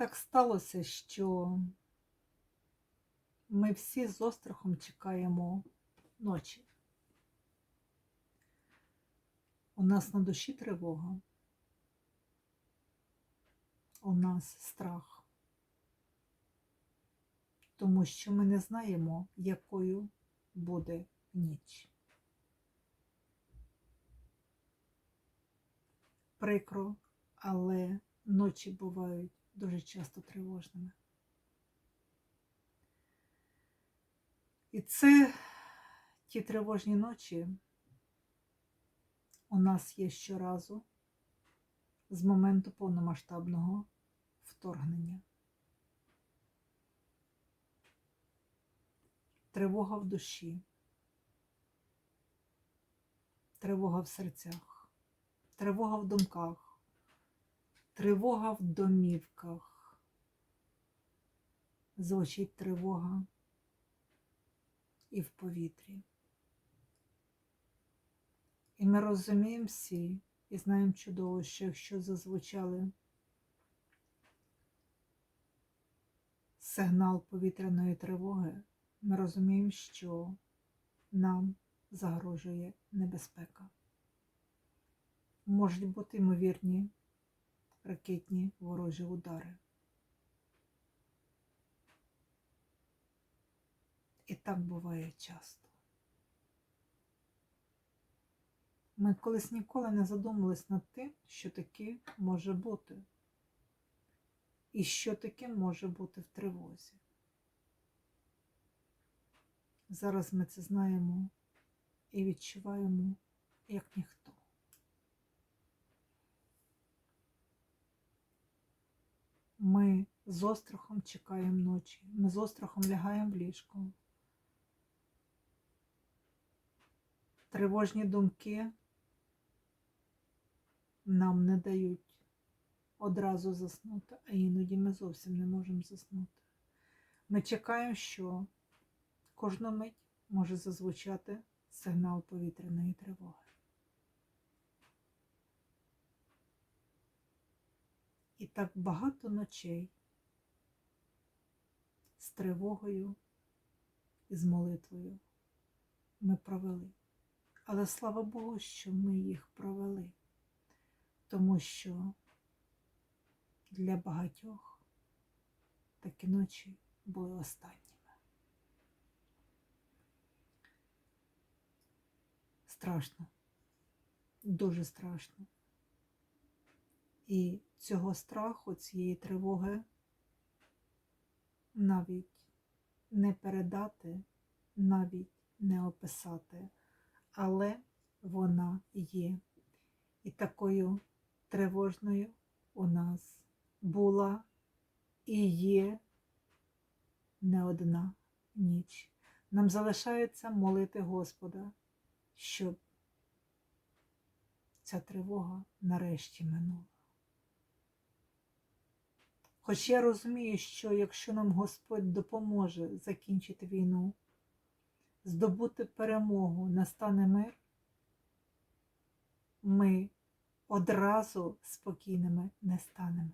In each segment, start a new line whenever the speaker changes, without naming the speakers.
так сталося, що ми всі з острахом чекаємо ночі. У нас на душі тривога, у нас страх, тому що ми не знаємо, якою буде ніч. Прикро, але ночі бувають дуже часто тривожними. І це ті тривожні ночі у нас є щоразу з моменту повномасштабного вторгнення. Тривога в душі, тривога в серцях, тривога в думках, тривога в домівках, звучить тривога і в повітрі. І ми розуміємо всі і знаємо чудово, що якщо зазвучали сигнал повітряної тривоги, ми розуміємо, що нам загрожує небезпека. Можуть бути ймовірні ракетні ворожі удари. І так буває часто. Ми колись ніколи не задумувались над тим, що таке може бути. І що таке може бути в тривозі. Зараз ми це знаємо і відчуваємо як ніхто. Ми з острахом чекаємо ночі, ми з острахом лягаємо в ліжко. Тривожні думки нам не дають одразу заснути, а іноді ми зовсім не можемо заснути. Ми чекаємо, що кожну мить може зазвучати сигнал повітряної тривоги. І так багато ночей з тривогою і з молитвою ми провели. Але слава Богу, що ми їх провели, тому що для багатьох такі ночі були останніми. Страшно, дуже страшно. І цього страху, цієї тривоги навіть не передати, навіть не описати, але вона є. І такою тривожною у нас була і є не одна ніч. Нам залишається молити Господа, щоб ця тривога нарешті минула. Хоч я розумію, що якщо нам Господь допоможе закінчити війну, здобути перемогу, настане мир, ми одразу спокійними не станемо.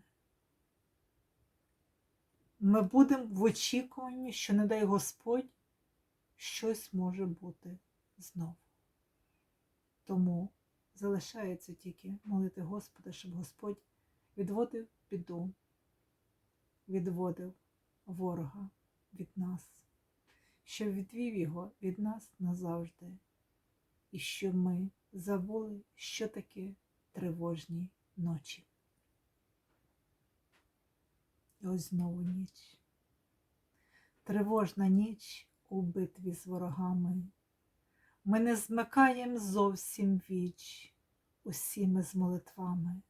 Ми будемо в очікуванні, що, не дай Господь, щось може бути знову. Тому залишається тільки молити Господа, щоб Господь відводив біду, відводив ворога від нас, щоб відвів його від нас назавжди, і щоб ми забули, що таке тривожні ночі. Ось знову ніч. Тривожна ніч у битві з ворогами. Ми не змикаємо зовсім віч усіми з молитвами.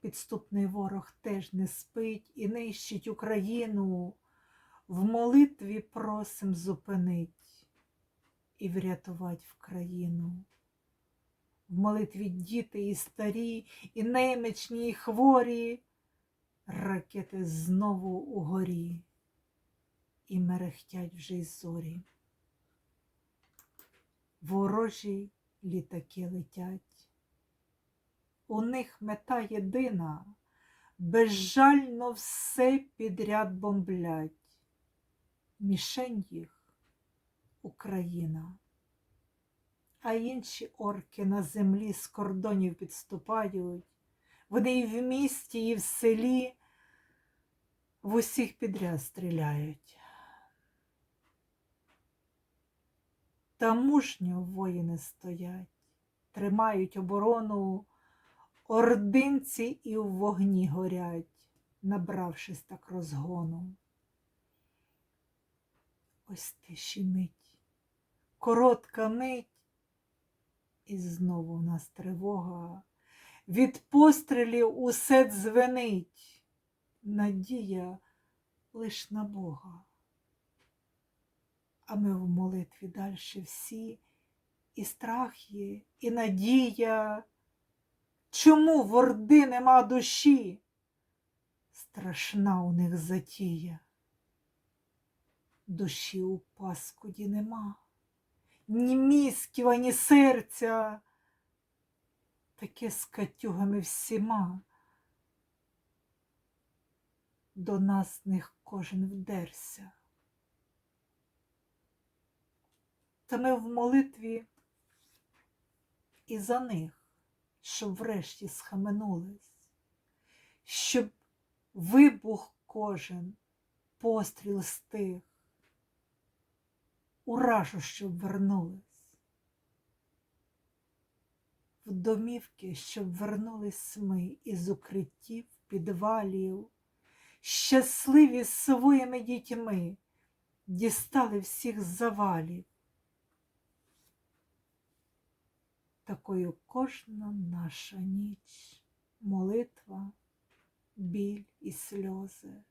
Підступний ворог теж не спить і нищить Україну. В молитві просим зупинить і врятувати в країну. В молитві діти і старі, і немічні, і хворі, ракети знову угорі і мерехтять вже й зорі. Ворожі літаки летять. У них мета єдина безжально все підряд бомблять. Мішень їх Україна. А інші орки на землі з кордонів підступають. Вони і в місті, і в селі в усіх підряд стріляють. Та мужньо воїни стоять, тримають оборону, ординці і в вогні горять, набравшись так розгону. Ось тиші мить, коротка мить, і знову в нас тривога. Від пострілів усе дзвенить, надія лиш на Бога. А ми в молитві дальше всі, і страх є, і надія. Чому в Орди нема душі? Страшна у них затія. Душі у паскуді нема, ні мізків, ані серця, таке з катюгами всіма. До нас них кожен вдерся. Та ми в молитві і за них, щоб врешті схаменулись, щоб вибух кожен постріл стих, уражу, щоб вернулись, в домівки, щоб вернулись ми із укриттів, підвалів, щасливі своїми дітьми, дістали всіх завалів. Такою кожна наша ніч, молитва, біль і сльози,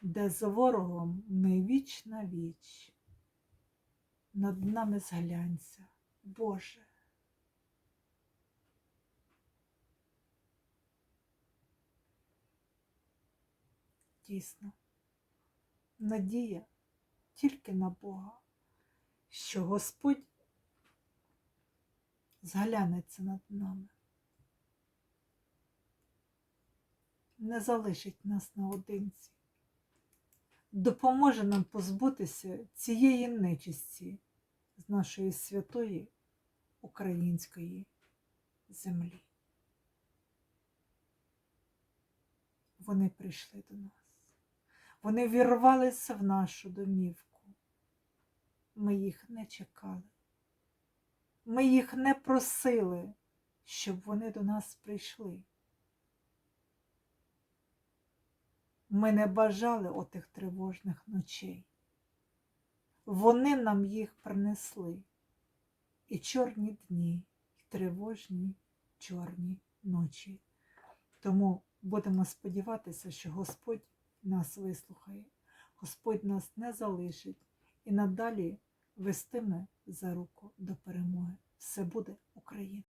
де з ворогом ми віч на віч, над нами зглянься, Боже. Дійсно, надія тільки на Бога, що Господь зглянеться над нами. Не залишить нас наодинці, допоможе нам позбутися цієї нечисті з нашої святої української землі. Вони прийшли до нас. Вони вірвалися в нашу домівку. Ми їх не чекали. Ми їх не просили, щоб вони до нас прийшли. Ми не бажали отих тривожних ночей. Вони нам їх принесли. І чорні дні, і тривожні чорні ночі. Тому будемо сподіватися, що Господь нас вислухає, Господь нас не залишить і надалі вестиме за руку до перемоги. Все буде Україна!